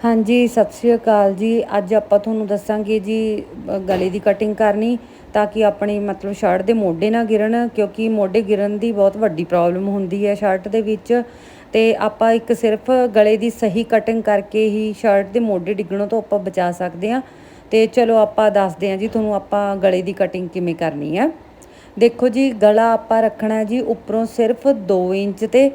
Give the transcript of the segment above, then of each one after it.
ਹਾਂਜੀ, ਸਤਿ ਸ਼੍ਰੀ ਅਕਾਲ ਜੀ। ਅੱਜ ਆਪਾਂ ਤੁਹਾਨੂੰ ਦੱਸਾਂਗੇ ਜੀ ਗਲੇ ਦੀ ਕਟਿੰਗ ਕਰਨੀ ਤਾਂ ਕਿ ਆਪਣੀ ਮਤਲਬ ਸ਼ਰਟ ਦੇ ਮੋਢੇ ਨਾ ਗਿਰਨ, ਕਿਉਂਕਿ ਮੋਢੇ ਗਿਰਨ ਦੀ ਬਹੁਤ ਵੱਡੀ ਪ੍ਰੋਬਲਮ ਹੁੰਦੀ ਹੈ ਸ਼ਰਟ ਦੇ ਵਿੱਚ। ਤੇ ਆਪਾਂ ਇੱਕ ਸਿਰਫ ਗਲੇ ਦੀ ਸਹੀ ਕਟਿੰਗ ਕਰਕੇ ਹੀ ਸ਼ਰਟ ਦੇ ਮੋਢੇ ਡਿੱਗਣੋਂ ਤੋਂ ਆਪਾਂ ਬਚਾ ਸਕਦੇ ਹਾਂ। ਤੇ ਚਲੋ ਆਪਾਂ ਦੱਸਦੇ ਹਾਂ ਜੀ, ਤੁਹਾਨੂੰ ਆਪਾਂ ਗਲੇ ਦੀ ਕਟਿੰਗ ਕਿਵੇਂ ਕਰਨੀ ਹੈ। ਦੇਖੋ ਜੀ, ਗਲਾ ਆਪਾਂ ਰੱਖਣਾ ਜੀ, ਉੱਪਰੋਂ ਸਿਰਫ 2 ਇੰਚ ਤੇ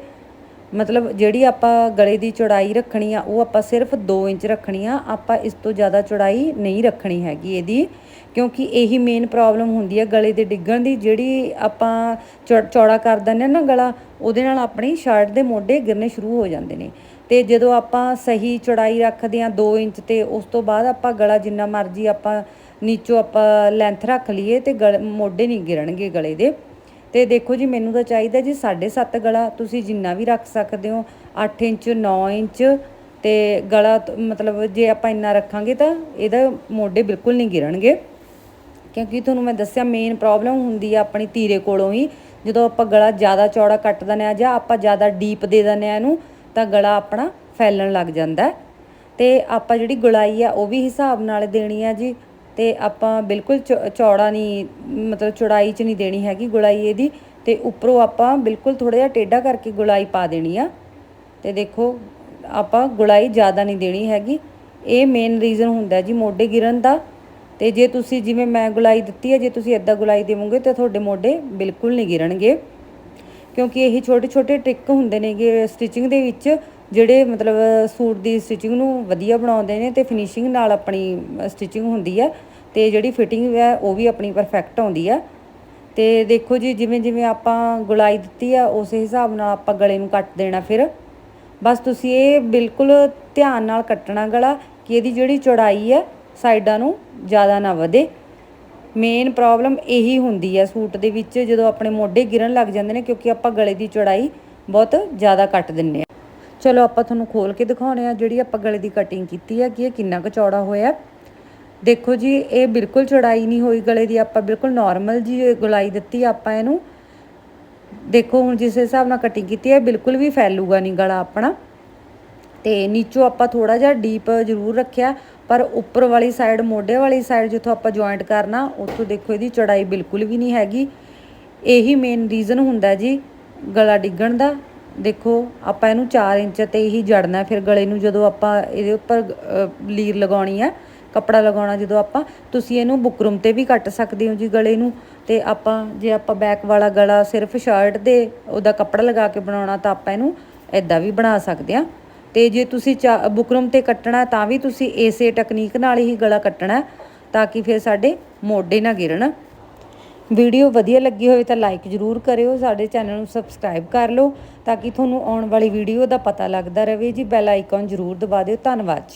ਮਤਲਬ ਜਿਹੜੀ ਆਪਾਂ ਗਲੇ ਦੀ ਚੌੜਾਈ ਰੱਖਣੀ ਆ, ਉਹ ਆਪਾਂ ਸਿਰਫ 2 ਇੰਚ ਰੱਖਣੀ ਆ, ਆਪਾਂ ਇਸ ਤੋਂ ਜ਼ਿਆਦਾ ਚੌੜਾਈ ਨਹੀਂ ਰੱਖਣੀ ਹੈਗੀ ਇਹਦੀ, ਕਿਉਂਕਿ ਇਹੀ ਮੇਨ ਪ੍ਰੋਬਲਮ ਹੁੰਦੀ ਹੈ ਗਲੇ ਦੇ ਡਿੱਗਣ ਦੀ, ਜਿਹੜੀ ਆਪਾਂ ਚੌ- ਚੌੜਾ ਕਰ ਦਿੰਦੇ ਹਾਂ ਨਾ ਗਲਾ, ਉਹਦੇ ਨਾਲ ਆਪਣੀ ਸ਼ਰਟ ਦੇ ਮੋਢੇ ਗਿਰਨੇ ਸ਼ੁਰੂ ਹੋ ਜਾਂਦੇ ਨੇ। ਤੇ ਜਦੋਂ ਆਪਾਂ ਸਹੀ ਚੌੜਾਈ ਰੱਖਦੇ ਹਾਂ 2 ਇੰਚ ਤੇ, ਉਸ ਤੋਂ ਬਾਅਦ ਆਪਾਂ ਗਲਾ ਜਿੰਨਾ ਮਰਜ਼ੀ ਆਪਾਂ ਨੀਚੋਂ ਆਪਾਂ ਲੈਂਥ ਰੱਖ ਲਈਏ ਤੇ ਗਲ, ਮੋਢੇ ਨਹੀਂ ਗਿਰਣਗੇ ਗਲੇ ਦੇ। ਤੇ ਦੇਖੋ ਜੀ, ਮੈਨੂੰ ਤਾਂ ਚਾਹੀਦਾ ਜੀ 7.5 ਗਲਾ ਤੁਸੀਂ ਜਿੰਨਾ ਵੀ ਰੱਖ ਸਕਦੇ ਹੋ 8 ਇੰਚ 9 ਇੰਚ ਤੇ ਗਲਾ ਮਤਲਬ ਜੇ ਆਪਾਂ ਇੰਨਾ ਰੱਖਾਂਗੇ ਤਾਂ ਇਹਦਾ ਮੋਢੇ ਬਿਲਕੁਲ ਨਹੀਂ ਗਿਰਣਗੇ ਕਿਉਂਕਿ ਤੁਹਾਨੂੰ ਮੈਂ ਦੱਸਿਆ ਮੇਨ ਪ੍ਰੋਬਲਮ ਹੁੰਦੀ ਆ ਆਪਣੀ ਤੀਰੇ ਕੋਲੋਂ ਹੀ, ਜਦੋਂ ਆਪਾਂ ਗਲਾ ਜ਼ਿਆਦਾ ਚੌੜਾ ਕੱਟ ਦਿੰਦੇ ਆ ਜਾਂ ਆਪਾਂ ਜ਼ਿਆਦਾ ਡੀਪ ਦੇ ਦਿੰਦੇ ਆ ਇਹਨੂੰ, ਤਾਂ ਗਲਾ ਆਪਣਾ ਫੈਲਣ ਲੱਗ ਜਾਂਦਾ ਹੈ। ਤੇ ਆਪਾਂ ਜਿਹੜੀ ਗੁਲਾਈ ਆ ਉਹ ਵੀ ਹਿਸਾਬ ਨਾਲ ਦੇਣੀ ਆ ਜੀ ਤੇ ਆਪਾਂ ਬਿਲਕੁਲ ਚੌ- ਚੌੜਾ ਨਹੀਂ, ਮਤਲਬ ਚੌੜਾਈ 'ਚ ਨਹੀਂ ਦੇਣੀ ਹੈਗੀ ਗੁਲਾਈ ਇਹਦੀ, ਤੇ ਉੱਪਰੋਂ ਆਪਾਂ ਬਿਲਕੁਲ ਥੋੜਾ ਜਿਹਾ ਟੇਢਾ ਕਰਕੇ ਗੁਲਾਈ ਪਾ ਦੇਣੀ ਆ। ਤੇ ਦੇਖੋ, ਆਪਾਂ ਗੁਲਾਈ ਜ਼ਿਆਦਾ ਨਹੀਂ ਦੇਣੀ ਹੈਗੀ। ਇਹ ਮੇਨ ਰੀਜ਼ਨ ਹੁੰਦਾ ਜੀ ਮੋਢੇ ਗਿਰਨ ਦਾ। ਤੇ ਜੇ ਤੁਸੀਂ, ਜਿਵੇਂ ਮੈਂ ਗੁਲਾਈ ਦਿੱਤੀ ਹੈ ਜੇ ਤੁਸੀਂ ਇਦਾਂ ਗੁਲਾਈ ਦੇਵੋਗੇ ਤਾਂ ਤੁਹਾਡੇ ਮੋਢੇ ਬਿਲਕੁਲ ਨਹੀਂ ਗਿਰਣਗੇ ਕਿਉਂਕਿ ਇਹੀ ਛੋਟੇ ਛੋਟੇ ਟ੍ਰਿਕ ਹੁੰਦੇ ਨੇਗੇ ਸਟਿਚਿੰਗ ਦੇ ਵਿੱਚ। ਜਿਹੜੇ ਮਤਲਬ ਸੂਟ ਦੀ ਸਟਿਚਿੰਗ ਨੂੰ ਵਧੀਆ ਬਣਾਉਂਦੇ ਨੇ ਤੇ ਫਿਨਿਸ਼ਿੰਗ ਨਾਲ ਆਪਣੀ ਸਟਿਚਿੰਗ ਹੁੰਦੀ ਹੈ ਤੇ ਜਿਹੜੀ ਫਿਟਿੰਗ ਹੈ ਉਹ ਵੀ ਆਪਣੀ ਪਰਫੈਕਟ ਆਉਂਦੀ ਹੈ ਤੇ ਦੇਖੋ ਜੀ, ਜਿਵੇਂ ਜਿਵੇਂ ਆਪਾਂ ਗੁਲਾਈ ਦਿੱਤੀ ਆ, ਉਸੇ ਹਿਸਾਬ ਨਾਲ ਆਪਾਂ ਗਲੇ ਨੂੰ ਕੱਟ ਦੇਣਾ ਫਿਰ। ਬਸ ਤੁਸੀਂ ਇਹ ਬਿਲਕੁਲ ਧਿਆਨ ਨਾਲ ਕੱਟਣਾ ਗਲਾ, ਕਿ ਇਹਦੀ ਜਿਹੜੀ ਚੌੜਾਈ ਹੈ ਸਾਈਡਾਂ ਨੂੰ ਜ਼ਿਆਦਾ ਨਾ ਵਧੇ। ਮੇਨ ਪ੍ਰੋਬਲਮ ਇਹੀ ਹੁੰਦੀ ਹੈ ਸੂਟ ਦੇ ਵਿੱਚ, ਜਦੋਂ ਆਪਣੇ ਮੋਢੇ ਗਿਰਨ ਲੱਗ ਜਾਂਦੇ ਨੇ, ਕਿਉਂਕਿ ਆਪਾਂ ਗਲੇ ਦੀ ਚੌੜਾਈ ਬਹੁਤ ਜ਼ਿਆਦਾ ਕੱਟ ਦਿੰਨੇ ਆ। ਚਲੋ ਆਪਾਂ ਤੁਹਾਨੂੰ ਖੋਲ ਕੇ ਦਿਖਾਉਣੇ ਆ ਜਿਹੜੀ ਆਪਾਂ ਗਲੇ ਦੀ ਕਟਿੰਗ ਕੀਤੀ ਹੈ ਕਿ ਇਹ ਕਿੰਨਾ ਕੁ ਚੌੜਾ ਹੋਇਆ। ਦੇਖੋ ਜੀ, ਇਹ ਬਿਲਕੁਲ ਚੌੜਾਈ ਨਹੀਂ ਹੋਈ ਗਲੇ ਦੀ, ਆਪਾਂ ਬਿਲਕੁਲ ਨਾਰਮਲ ਜੀ ਗੁਲਾਈ ਦਿੱਤੀ ਆਪਾਂ ਇਹਨੂੰ। ਦੇਖੋ ਹੁਣ ਜਿਸ ਹਿਸਾਬ ਨਾਲ ਕਟਿੰਗ ਕੀਤੀ ਹੈ ਬਿਲਕੁਲ ਵੀ ਫੈਲੂਗਾ ਨਹੀਂ ਗਲਾ ਆਪਣਾ। ਤੇ ਨੀਚੋਂ ਆਪਾਂ ਥੋੜਾ ਜਿਹਾ ਡੀਪ ਜ਼ਰੂਰ ਰੱਖਿਆ, ਪਰ ਉੱਪਰ ਵਾਲੀ ਸਾਈਡ ਮੋਢੇ ਵਾਲੀ ਸਾਈਡ ਜਿੱਥੋਂ ਆਪਾਂ ਜੁਆਇੰਟ ਕਰਨਾ, ਉੱਥੋਂ ਦੇਖੋ ਇਹਦੀ ਚੌੜਾਈ ਬਿਲਕੁਲ ਵੀ ਨਹੀਂ ਹੈਗੀ। ਇਹੀ ਮੇਨ ਰੀਜ਼ਨ ਹੁੰਦਾ ਜੀ ਗਲਾ ਡਿੱਗਣ ਦਾ। ਦੇਖੋ, ਆਪਾਂ ਇਹਨੂੰ 4 ਇੰਚ ਤੇ ਹੀ ਜੜਨਾ, ਫਿਰ ਗਲੇ ਨੂੰ ਜਦੋਂ ਆਪਾਂ ਇਹਦੇ ਉੱਪਰ ਲੀਰ ਲਗਾਉਣੀ ਹੈ ਕੱਪੜਾ ਲਗਾਉਣਾ ਜਦੋਂ ਆਪਾਂ, ਤੁਸੀਂ ਇਹਨੂੰ ਬੁਕਰਮ ਤੇ ਵੀ ਕੱਟ ਸਕਦੇ ਹੋ ਜੀ ਗਲੇ ਨੂੰ। ਤੇ ਆਪਾਂ, ਜੇ ਆਪਾਂ ਬੈਕ ਵਾਲਾ ਗਲਾ ਸਿਰਫ ਸ਼ਰਟ ਦੇ ਉਹਦਾ ਕੱਪੜਾ ਲਗਾ ਕੇ ਬਣਾਉਣਾ, ਤਾਂ ਆਪਾਂ ਇਹਨੂੰ ਐਦਾਂ ਵੀ ਬਣਾ ਸਕਦੇ ਆ ਤੇ ਜੇ ਤੁਸੀਂ ਚਾ- ਬੁਕਰਮ ਤੇ ਕੱਟਣਾ, ਤਾਂ ਵੀ ਤੁਸੀਂ ਇਸੇ ਟੈਕਨੀਕ ਨਾਲ ਹੀ ਗਲਾ ਕੱਟਣਾ, ਤਾਂ ਕਿ ਫਿਰ ਸਾਡੇ ਮੋਢੇ ਨਾ ਗਿਰਨ। ਵੀਡੀਓ ਵਧੀਆ ਲੱਗੀ ਹੋਵੇ ਤਾਂ ਲਾਈਕ ਜ਼ਰੂਰ ਕਰਿਓ, ਸਾਡੇ ਚੈਨਲ ਨੂੰ ਸਬਸਕ੍ਰਾਈਬ ਕਰ ਲਓ ਤਾਂ ਕਿ ਤੁਹਾਨੂੰ ਆਉਣ ਵਾਲੀ ਵੀਡੀਓ ਦਾ ਪਤਾ ਲੱਗਦਾ ਰਹੇ। ਜੀ ਬੈਲ ਆਈਕਨ ਜ਼ਰੂਰ ਦਬਾ ਦਿਓ। ਧੰਨਵਾਦ ਜੀ।